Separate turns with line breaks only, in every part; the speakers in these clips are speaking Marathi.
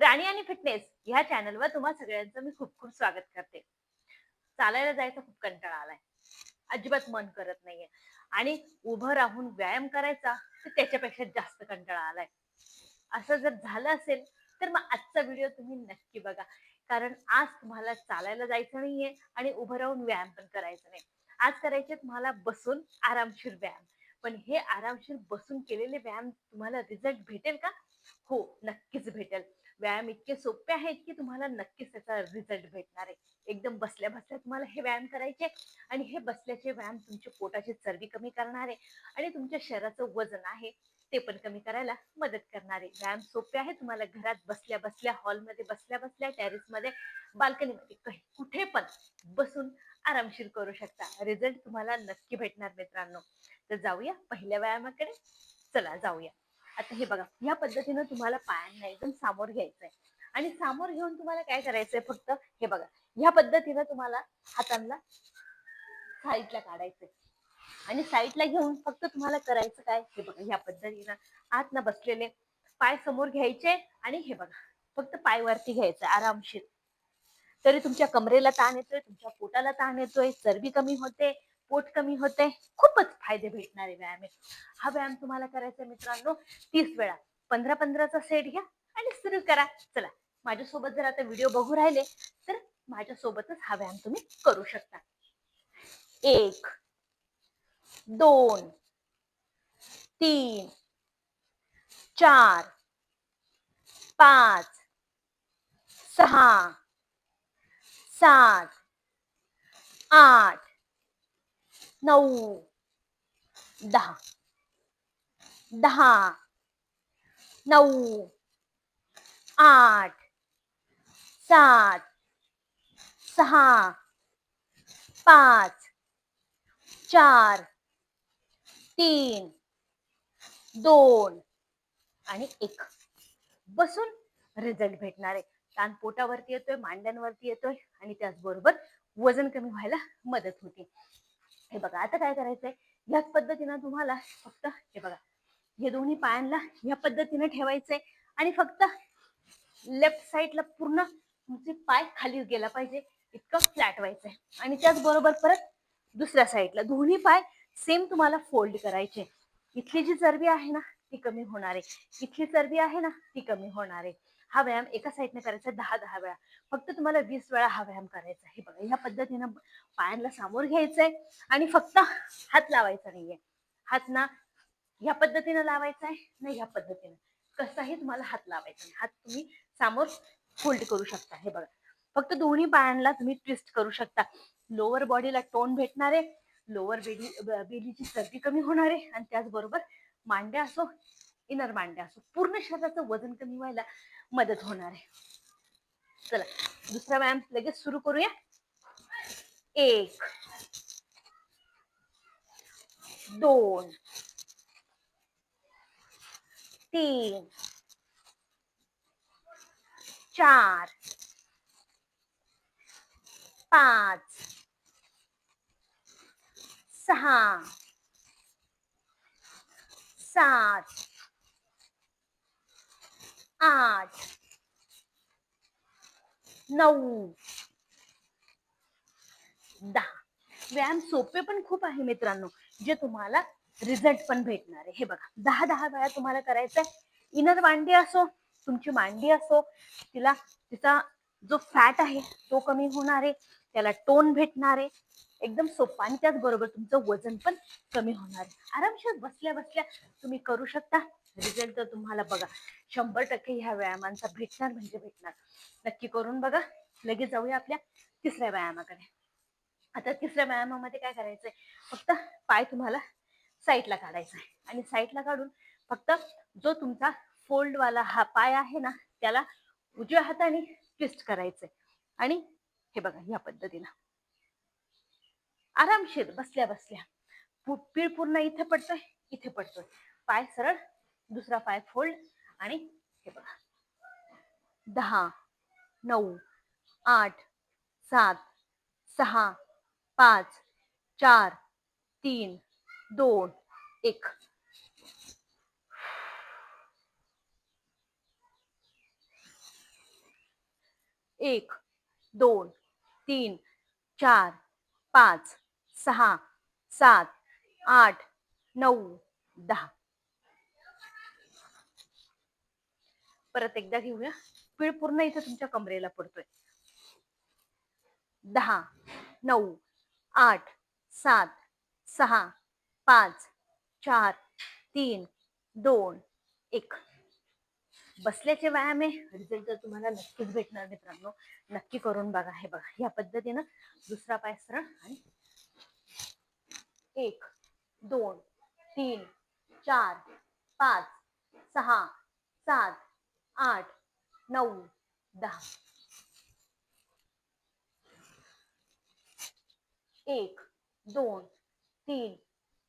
राणी आणि फिटनेस ह्या चॅनलवर तुम्हा सगळ्यांचं मी खूप खूप स्वागत करते. चालायला जायचा खूप कंटाळा आलाय. अजिबात मन करत नाहीये. आणि उभं राहून व्यायाम करायचा तर त्याच्यापेक्षा जास्त कंटाळा आलाय. असं जर झालं असेल तर मग आजचा व्हिडिओ तुम्ही नक्की बघा. कारण आज तुम्हाला चालायला जायचं नाहीये आणि उभं राहून व्यायाम पण करायचं नाही. आज करायचे तुम्हाला बसून आरामशीर व्यायाम. पण हे आरामशीर बसून केलेले व्यायाम तुम्हाला रिझल्ट भेटेल का? हो नक्कीच भेटेल. व्यायाम इतके सोपे आहेत की तुम्हाला नक्कीच त्याचा रिझल्ट भेटणार आहे. एकदम बसल्या बसल्या तुम्हाला हे व्यायाम करायचे आणि हे बसल्याचे व्यायाम तुमच्या पोटाची चरबी कमी करणार आहे आणि तुमच्या शरीराचं वजन आहे ते पण कमी करायला मदत करणारे व्यायाम सोपे आहे तुम्हाला घरात बसल्या बसल्या हॉलमध्ये बसल्या बसल्या टेरेसमध्ये बाल्कनीमध्ये कुठे पण बसून आरामशीर करू शकता. रिझल्ट तुम्हाला नक्की भेटणार मित्रांनो. तर जाऊया पहिल्या व्यायामाकडे. चला जाऊया. आता हे बघा या पद्धतीनं तुम्हाला पायांना एकदम सामोर घ्यायचंय. आणि सामोर घेऊन तुम्हाला काय करायचंय फक्त हे बघा. ह्या पद्धतीनं तुम्हाला हातांना साईडला काढायचंय. आणि साईडला घेऊन फक्त तुम्हाला करायचं काय? हे बघा ह्या पद्धतीनं आत ना बसलेले पाय समोर घ्यायचे आणि हे बघा फक्त पाय वरती घ्यायचं आरामशीर. तरी तुमच्या कमरेला ताण येतोय तुमच्या पोटाला ताण येतोय चरबी कमी होते पोट कमी होते खूपच फायदे भेटणारे व्यायाम आहे हा व्यायाम तुम्हाला करायचा मित्रांनो तीस वेळा. पंधरा पंधराचा सेट घ्या आणि सुरू करा. चला माझ्यासोबत जर आता व्हिडिओ बघू राहिले तर माझ्यासोबतच हा व्यायाम तुम्ही करू शकता. एक दोन तीन चार पाच सहा सात आठ नऊ दहा. दहा नऊ आठ सात सहा पाच चार तीन दोन आणि एक. बसून रिझल्ट भेटणार आहे. ताण पोटावरती येतोय मांड्यांवरती येतोय आणि त्याचबरोबर वजन कमी व्हायला मदत होते. हे बघा आता काय करायचंय? याच पद्धतीनं तुम्हाला फक्त हे बघा हे दोन्ही पायांना या पद्धतीने ठेवायचंय आणि फक्त लेफ्ट साईडला पूर्ण तुमचे पाय खाली गेला पाहिजे इतकं फ्लॅट व्हायचंय. आणि त्याचबरोबर परत दुसऱ्या साईडला दोन्ही पाय सेम तुम्हाला फोल्ड करायचे. इथली जी चरबी आहे ना ती कमी होणार आहे. इथली चरबी आहे ना ती कमी होणार आहे. हा व्यायाम एका साईडने करायचा दहा दहा वेळा. फक्त तुम्हाला वीस वेळा हा व्यायाम करायचा हे बघा ह्या पद्धतीनं पायांना सामोर घ्यायचंय आणि फक्त हात लावायचा नाहीये. हात ना ह्या पद्धतीनं लावायचा आहे ना ह्या पद्धतीनं. कसाही तुम्हाला हात लावायचा नाही. हात तुम्ही सामोर फोल्ड करू शकता. हे बघा. फक्त दोन्ही पायांना तुम्ही ट्विस्ट करू शकता. लोअर बॉडीला टोन भेटणार आहे. लोअर बेली बेलीची सर्दी कमी होणार आहे. आणि त्याचबरोबर मांड्या असो इनर मांड्या असो. पूर्ण शरीराचं वजन कमी व्हायला मदत होणार आहे. चला दुसरा व्यायाम लगेच सुरू करूया. एक दोन तीन चार पाच सहा सात आठ नऊ दहा. व्यायाम सोपे पण खूप आहे मित्रांनो जे तुम्हाला रिझल्ट पण भेटणार आहे. हे बघा दहा दहा वेळा तुम्हाला करायचंय. इनर मांडी असो तुमची मांडी असो तिला तिचा जो फॅट आहे तो कमी होणार आहे त्याला टोन भेटणार आहे. एकदम सोपा आणि त्याचबरोबर तुमचं वजन पण कमी होणार आहे. आरामशीर बसल्या बसल्या तुम्ही करू शकता. रिझल्ट तर तुम्हाला बघा शंभर टक्के ह्या व्यायामांचा भेटणार म्हणजे भेटणार. नक्की करून बघा लगेच जाऊया आपल्या तिसऱ्या व्यायामाकडे. आता तिसऱ्या व्यायामामध्ये काय करायचंय? फक्त पाय तुम्हाला साईडला काढायचा आहे. आणि साईडला काढून फक्त जो तुमचा फोल्ड वाला हा पाय आहे ना त्याला उजव्या हाताने ट्विस्ट करायचंय. आणि हे बघा या पद्धतीनं. आरामशीर बसल्या बसल्या. पीळ पूर्ण इथे पडतोय इथे पडतोय. पाय सरळ दुसरा पाय फोल्ड आणि हे बघा. दहा नऊ आठ सात सहा पाच चार तीन दोन एक. एक दोन तीन चार पाच सहा सात आठ नऊ दहा. परत एकदा घेऊया. पीळ पूर्ण इथे तुमच्या कमरेला पडतोय. दहा नऊ आठ सात सहा पाच चार तीन दोन एक. बसल्याचे व्यायाम आहे. रिझल्ट तर तुम्हाला नक्कीच भेटणार मित्रांनो. नक्की करून बघा. हे बघा या पद्धतीनं दुसरा पाय सरळ आणि एक दोन तीन चार पाच सहा सात आठ नऊ दहा. एक दोन तीन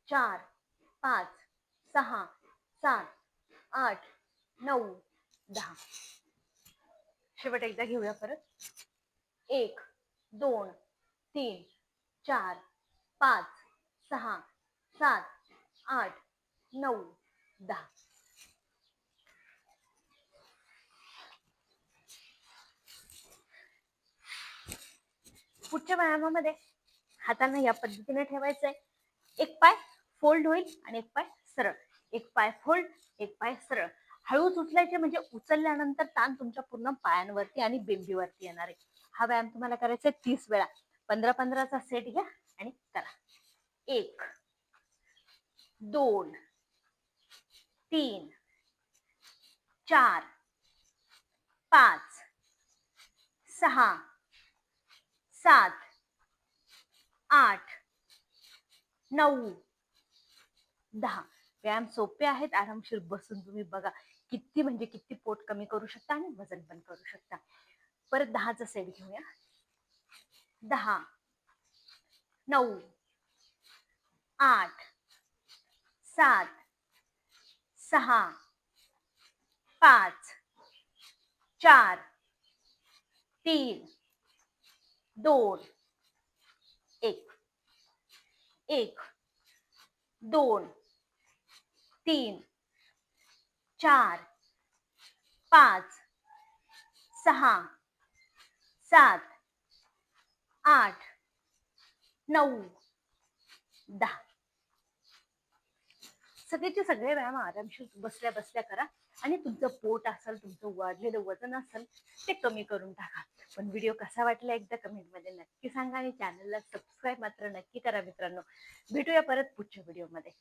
चार पाच सहा सात आठ नऊ दहा. शेवट एकदा घेऊया परत. एक दोन तीन चार पाच सहा सात आठ नऊ दहा. पुढच्या व्यायामामध्ये हातांना या पद्धतीने ठेवायचं आहे एक पाय फोल्ड होईल आणि एक पाय सरळ. एक पाय फोल्ड एक पाय सरळ. हळूच उचलायचे म्हणजे उचलल्यानंतर ताण तुमच्या पूर्ण पायांवरती आणि बिंबीवरती येणार आहे. हा व्यायाम तुम्हाला करायचा आहे तीस वेळा. पंधरा पंधराचा सेट घ्या आणि करा. एक दोन तीन चार पाच सहा सात आठ नऊ दहा. व्यायाम सोपे आहेत आरामशीर बसून तुम्ही बघा किती म्हणजे किती पोट कमी करू शकता आणि वजन पण करू शकता. परत दहाचा सेट घेऊया. दहा नऊ आठ सात सहा पाच चार तीन दोन एक. एक दोन तीन चार पाच सहा सात आठ नऊ दहा. सगळेचे सगळे व्यायाम आरामशीर बसल्या बसल्या करा. आणि तुमचं पोट असेल तुमचं वाढलेलं वजन असेल ते कमी करून टाका. पण व्हिडिओ कसा वाटला एकदा कमेंटमध्ये नक्की सांगा आणि चॅनलला सबस्क्राईब मात्र नक्की करा मित्रांनो. भेटूया परत पुढच्या व्हिडिओमध्ये